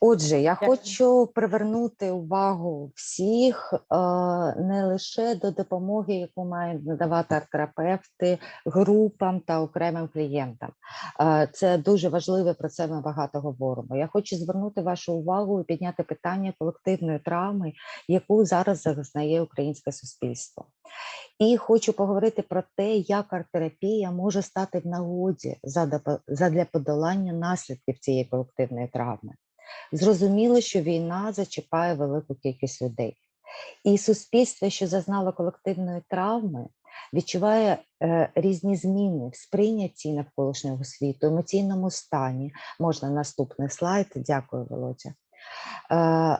Отже, я Дякую. хочу привернути увагу всіх е, не лише до допомоги, яку мають надавати арт-терапевти групам та окремим клієнтам. Е, Це дуже важливо, про це ми багато говоримо. Я хочу звернути вашу увагу і підняти питання колективної травми, яку зараз зазнає українське суспільство. І хочу поговорити про те, як арт-терапія може стати в нагоді задля подолання наслідків цієї колективної травми. Зрозуміло, що війна зачіпає велику кількість людей, і суспільство, що зазнало колективної травми, відчуває е, різні зміни в сприйнятті навколишнього світу, емоційному стані. Можна наступний слайд. Дякую, Володя. Е, е,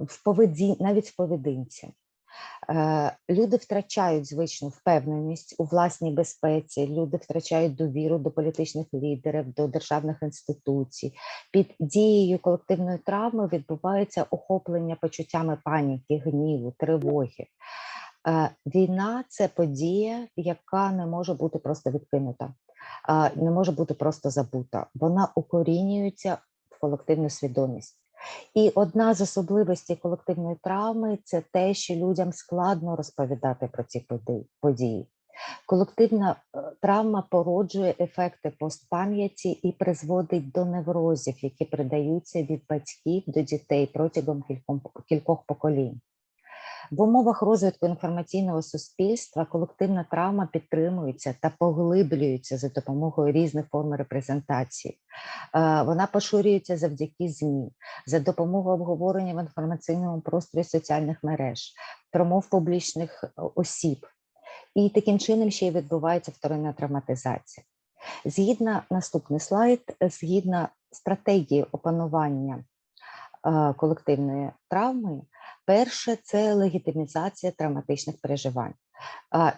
в поведін... навіть в поведінці. Е, Люди втрачають звичну впевненість у власній безпеці, люди втрачають довіру до політичних лідерів, до державних інституцій. Під дією колективної травми відбувається охоплення почуттями паніки, гніву, тривоги. Е, Війна це подія, яка не може бути просто відкинута, е, не може бути просто забута. Вона укорінюється в колективну свідомість. І одна з особливостей колективної травми це те, що людям складно розповідати про ці події. Колективна е, травма породжує ефекти постпам'яті і призводить до неврозів, які передаються від батьків до дітей протягом кількох поколінь. В умовах розвитку інформаційного суспільства колективна травма підтримується та поглиблюється за допомогою різних форм репрезентації. Е, Вона поширюється завдяки ЗМІ, за допомогою обговорення в інформаційному просторі соціальних мереж, промов публічних е, осіб. І таким чином ще й відбувається вторинна травматизація. Згідно наступний слайд, е, згідно стратегії опанування колективної травми, перше це легітимізація травматичних переживань.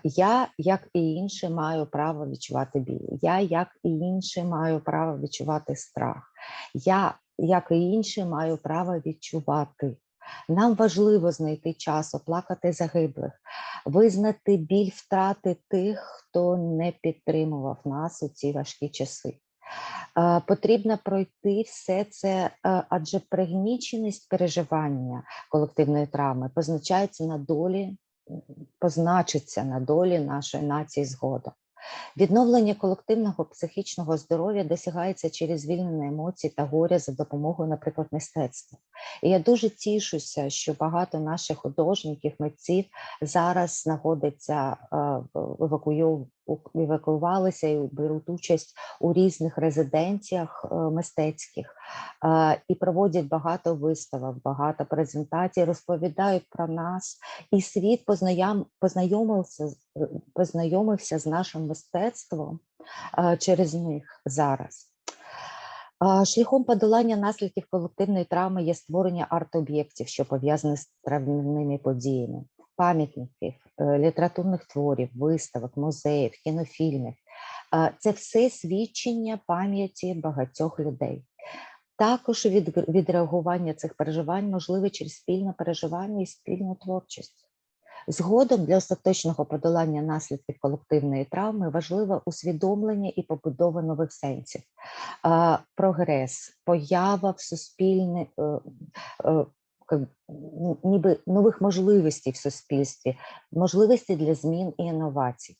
Я, як і інші, маю право відчувати біль. Я, як і інші, маю право відчувати страх. Я, як і інші, маю право відчувати. Нам важливо знайти час оплакати загиблих, визнати біль втрати тих, хто не підтримував нас у ці важкі часи. Е, Потрібно пройти все це, е, адже пригніченість переживання колективної травми позначається на долі, позначиться на долі нашої нації згодом. Відновлення колективного психічного здоров'я досягається через звільнення емоцій та горя за допомогою, наприклад, мистецтва. І я дуже тішуся, що багато наших художників, митців зараз знаходяться е, в- евакуйов- евакуювалися і беруть участь у різних резиденціях е, мистецьких е, і проводять багато виставок, багато презентацій, розповідають про нас. І світ познайомився, е, познайомився з нашим мистецтвом через них зараз. Шляхом подолання наслідків колективної травми є створення арт-об'єктів, що пов'язані з травмівними подіями, пам'ятників, літературних творів, виставок, музеїв, кінофільмів. Е, Це все свідчення пам'яті багатьох людей. Також від, відреагування цих переживань можливе через спільне переживання і спільну творчість. Згодом для остаточного подолання наслідків колективної травми важливе усвідомлення і побудова нових сенсів, прогрес, поява в суспільне, е, е, ніби нових можливостей в суспільстві, можливості для змін і інновацій.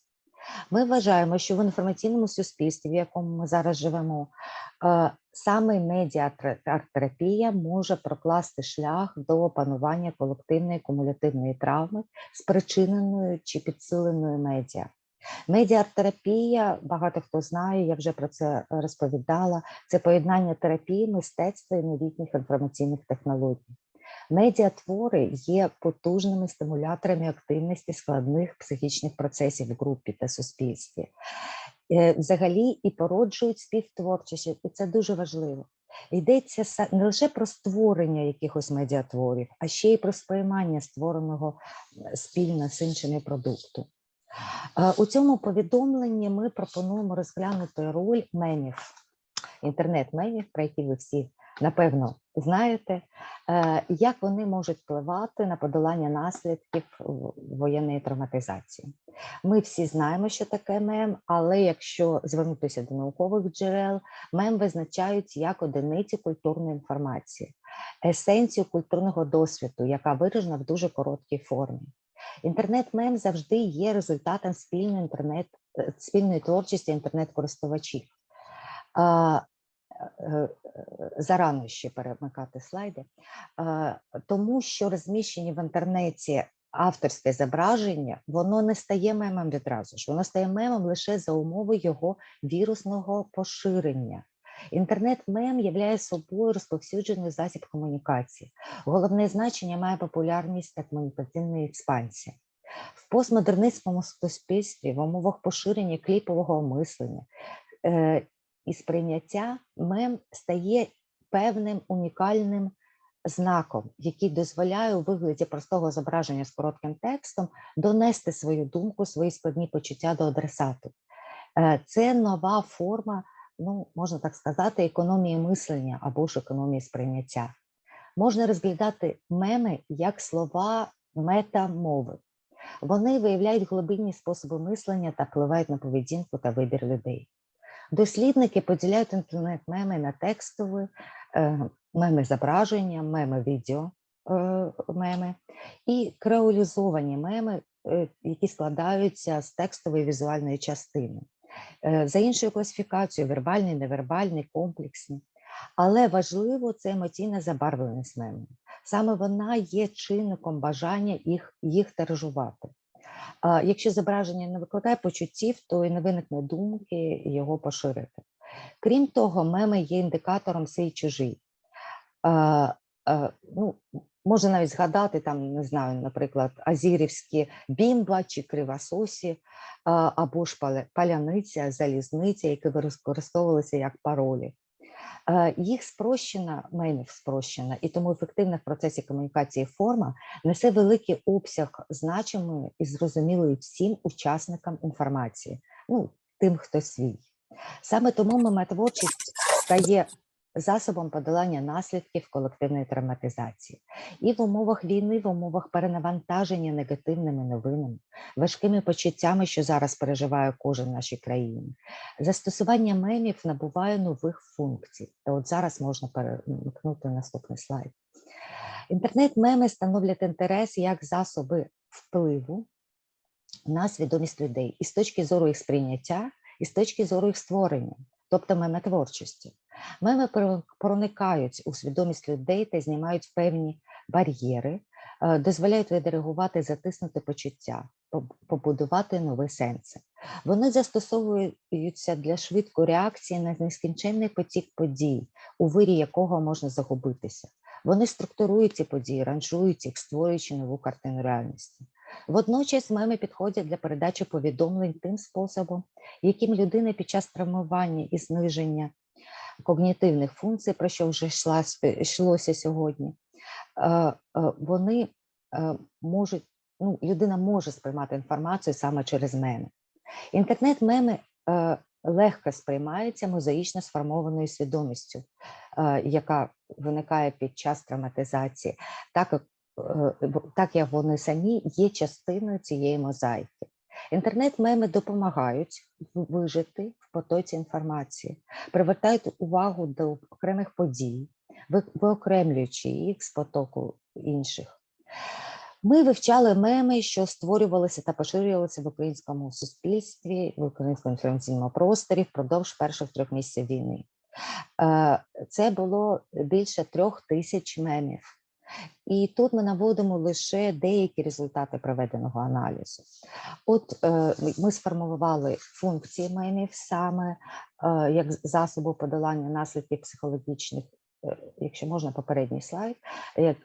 Ми вважаємо, що в інформаційному суспільстві, в якому ми зараз живемо, е, саме медіа-арт-терапія може прокласти шлях до опанування колективної кумулятивної травми, спричиненої чи підсиленої медіа. Медіа-арт-терапія, багато хто знає, я вже про це розповідала. Це поєднання терапії, мистецтва і новітніх інформаційних технологій. Медіатвори є потужними стимуляторами активності складних психічних процесів в групі та суспільстві. Е, Взагалі і породжують співтворчість, і це дуже важливо. Йдеться не лише про створення якихось медіатворів, а ще й про сприймання створеного е, спільно з іншими продукту. Е, У цьому повідомленні ми пропонуємо розглянути роль мемів, інтернет-мемів, про які ви всі напевно знаєте, е, як вони можуть впливати на подолання наслідків воєнної травматизації. Ми всі знаємо, що таке мем, але якщо звернутися до наукових джерел, мем визначають як одиниці культурної інформації. есенцію культурного досвіду, яка виражена в дуже короткій формі. Інтернет-мем завжди є результатом спільної інтернет, е, спільної творчості інтернет-користувачів. Е, е, Зарано ще перемикати слайди, тому що розміщені в інтернеті авторське зображення, воно не стає мемом відразу ж, воно стає мемом лише за умови його вірусного поширення. Інтернет-мем являє собою розповсюджений засіб комунікації. Головне значення має популярність та комунікаційної експансії. В постмодернистському суспільстві в умовах поширення кліпового мислення е, і сприйняття мем стає певним унікальним знаком, який дозволяє у вигляді простого зображення з коротким текстом донести свою думку, свої складні почуття до адресату. Е, Це нова форма, ну можна так сказати, економії мислення або ж економії сприйняття. Можна розглядати меми як слова метамови. Вони виявляють глибинні способи мислення та впливають на поведінку та вибір людей. Дослідники поділяють інтернет-меми на текстові, е, меми зображення, меми відео е, меми і креолізовані меми, е, які складаються з текстової візуальної частини. За іншою класифікацією вербальний, невербальний, комплексний. Але важливо це емоційна забарвленість мемів. Саме вона є чинником бажання їх, їх тиражувати. Якщо зображення не викликає почуттів, то і не виникне думки його поширити. Крім того, меми є індикатором свій чужий. Ну, Можна навіть згадати там, не знаю, наприклад, азірівські бімба чи кривососі, або ж паляниця, залізниця, які використовувалися як паролі. Їх спрощена, мейлів спрощена, і тому ефективна в процесі комунікації форма несе великий обсяг значимої і зрозумілої всім учасникам інформації, ну, тим, хто свій. Саме тому мемотворчість стає засобом подолання наслідків колективної травматизації. І в умовах війни, в умовах перенавантаження негативними новинами, важкими почуттями, що зараз переживає кожен в нашій країні, застосування мемів набуває нових функцій. Та от зараз можна перемкнути наступний слайд. Інтернет-меми становлять інтерес як засоби впливу на свідомість людей і з точки зору їх сприйняття, і з точки зору їх створення, тобто мемотворчості. Меми проникають у свідомість людей та знімають певні бар'єри, е, дозволяють відреагувати, затиснути почуття, побудувати нові сенси. Вони застосовуються для швидкої реакції на нескінченний потік подій, у вирі якого можна загубитися. Вони структурують ці події, ранжують їх, створюючи нову картину реальності. Водночас меми підходять для передачі повідомлень тим способом, яким людина під час травмування і зниження когнітивних функцій, про що вже йшла, йшлося сьогодні, е, е, вони е, можуть, ну, людина може сприймати інформацію саме через меми. Інтернет-меми легко сприймаються мозаїчно сформованою свідомістю, яка виникає під час травматизації, так як, так як вони самі є частиною цієї мозаїки. Інтернет-меми допомагають вижити в потоці інформації, привертають увагу до окремих подій, виокремлюючи їх з потоку інших. Ми вивчали меми, що створювалися та поширювалися в українському суспільстві, в українському інформаційному просторі впродовж перших трьох місяців війни. Е, Це було більше трьох тисяч мемів. І тут ми наводимо лише деякі результати проведеного аналізу. От е, ми- сформулювали функції мемів саме е, як засобу подолання наслідків психологічних, е, якщо можна, попередній слайд, як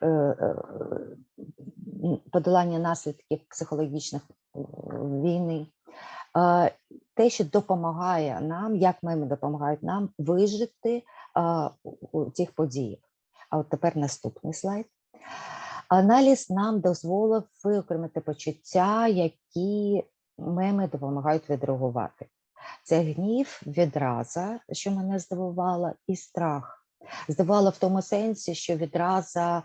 подолання наслідків психологічних війни. Те, що допомагає нам, як меми допомагають нам вижити у цих подіях. А от тепер наступний слайд. Аналіз нам дозволив виокремити почуття, які меми допомагають відреагувати. Це гнів, відраза, що мене здивувало, і страх. Здивувало в тому сенсі, що відразу, е,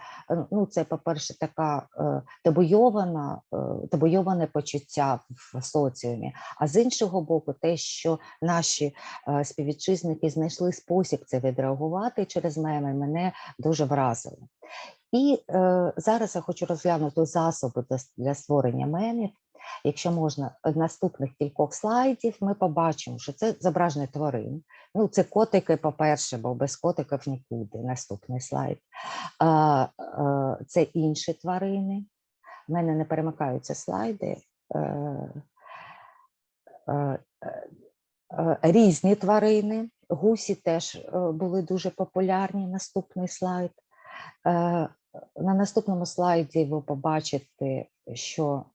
ну, це, по-перше, така е, табуйована, е, табуйоване почуття в соціумі, а з іншого боку, те, що наші співвітчизники знайшли спосіб це відреагувати через меми, мене дуже вразило. І е, зараз я хочу розглянути засоби для створення мемів. Якщо можна, е, наступних кількох слайдів ми побачимо, що це зображення тварин. Ну, це котики, по-перше, бо без котиків нікуди. Наступний слайд. Це інші тварини. У мене не перемикаються слайди. Е, е, е, різні тварини. Гусі теж були дуже популярні. Наступний слайд. На наступному слайді ви побачите, що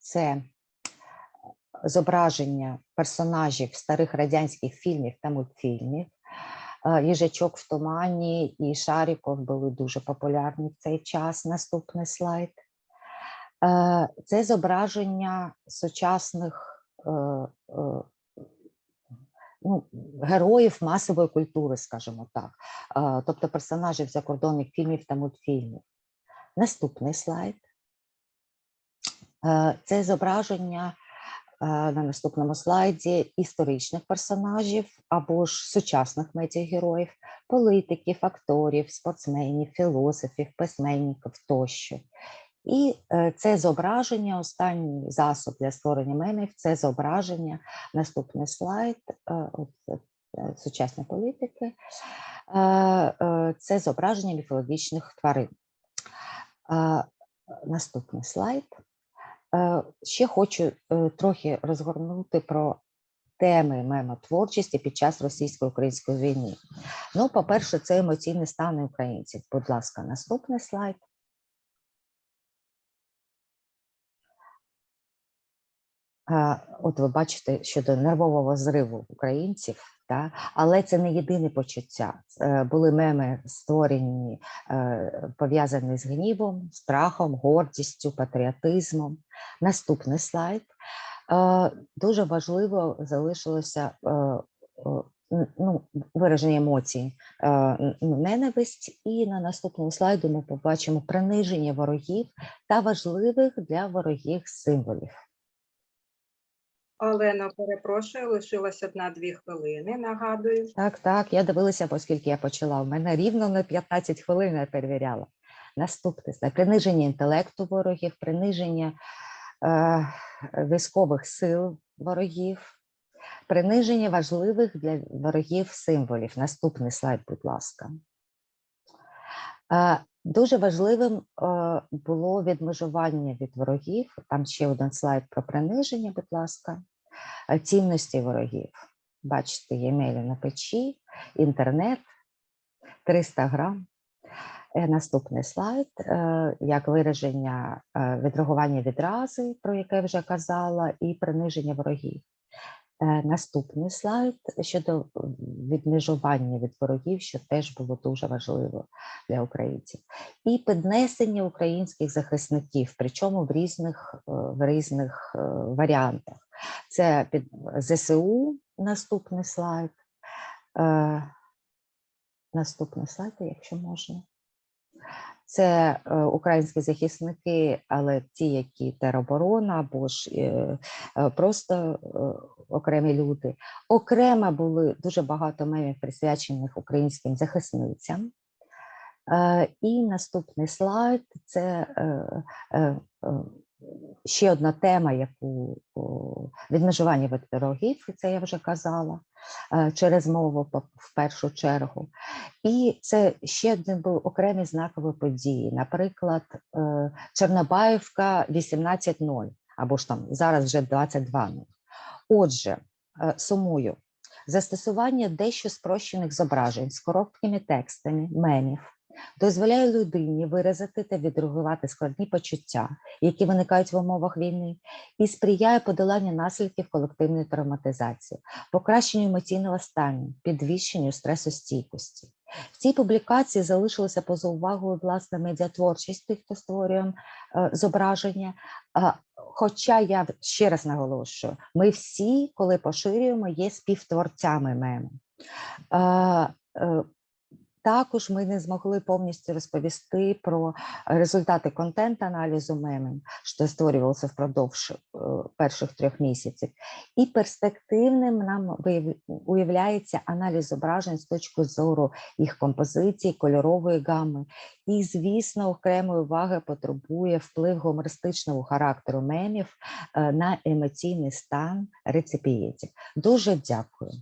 це зображення персонажів старих радянських фільмів та мультфільмів. Е, Їжачок в тумані і Шаріков були дуже популярні в цей час. Наступний слайд. Е, Це зображення сучасних е, ну, героїв масової культури, скажімо так, тобто персонажів закордонних фільмів та мультфільмів. Наступний слайд. Е, Це зображення е, на наступному слайді історичних персонажів або ж сучасних медіагероїв, політиків, акторів, спортсменів, філософів, письменників тощо. І е, це зображення, останній засоб для створення мемів це зображення, наступний слайд, е, політики, це зображення міфологічних тварин. Наступний слайд. Е, Ще хочу е, трохи розгорнути про теми мемотворчості під час російсько-української війни. Ну, по-перше, це емоційний стан українців. Будь ласка, наступний слайд. От ви бачите щодо нервового зриву українців, та? але це не єдине почуття. Е, Були меми створені, е, пов'язані з гнівом, страхом, гордістю, патріотизмом. Наступний слайд. Е, Дуже важливо залишилося е, е, ну, вираження емоцій, е, ненависть, і на наступному слайді ми побачимо приниження ворогів та важливих для ворогів символів. Олено, перепрошую, лишилось одна-дві хвилини, нагадую. Так, так, я дивилася, оскільки я почала. У мене рівно на 15 хвилин я перевіряла. Наступне приниження інтелекту ворогів, приниження е, військових сил ворогів, приниження важливих для ворогів символів. Наступний слайд, будь ласка. Е, Дуже важливим е, було відмежування від ворогів. Там ще один слайд про приниження, будь ласка, Е, цінності ворогів. Бачите, є мейлі на печі, інтернет, 300 грам. Е, Наступний слайд, як вираження відреагування відрази, про яке вже казала, і приниження ворогів. Е, Наступний слайд щодо відмежування від ворогів, що теж було дуже важливо для українців, і піднесення українських захисників, причому в різних, е, в різних е, варіантах. Це під ЗСУ, наступний слайд. Наступний слайд, якщо можна. Це е, українські захисники, але ті, які тероборона, або ж е, е, просто окремі люди. Окремо були дуже багато мемів присвячених українським захисницям. І наступний слайд це ще одна тема, яку відмежування від ворогів, і це я вже казала, через мову в першу чергу. І це ще один був окремі знакові події. Наприклад, е, Чорнобаївка 18.0, або ж там зараз вже 22.0. Отже, е, сумую. Застосування дещо спрощених зображень з короткими текстами, мемів дозволяє людині виразити та відреагувати складні почуття, які виникають в умовах війни, і сприяє подоланню наслідків колективної травматизації, покращенню емоційного стану, підвищенню стресостійкості. В цій публікації залишилося поза увагою власне медіатворчість тих, хто створює е, зображення. Хоча я ще раз наголошую, ми всі, коли поширюємо, є співтворцями мему. Е, е, Також ми не змогли повністю розповісти про результати контент-аналізу мемів, що створювався впродовж е, перших трьох місяців. І перспективним нам уявляється аналіз зображень з точки зору їх композиції, кольорової гами. І, звісно, окремої уваги потребує вплив гумористичного характеру мемів е, на емоційний стан реципієнтів. Дуже дякую.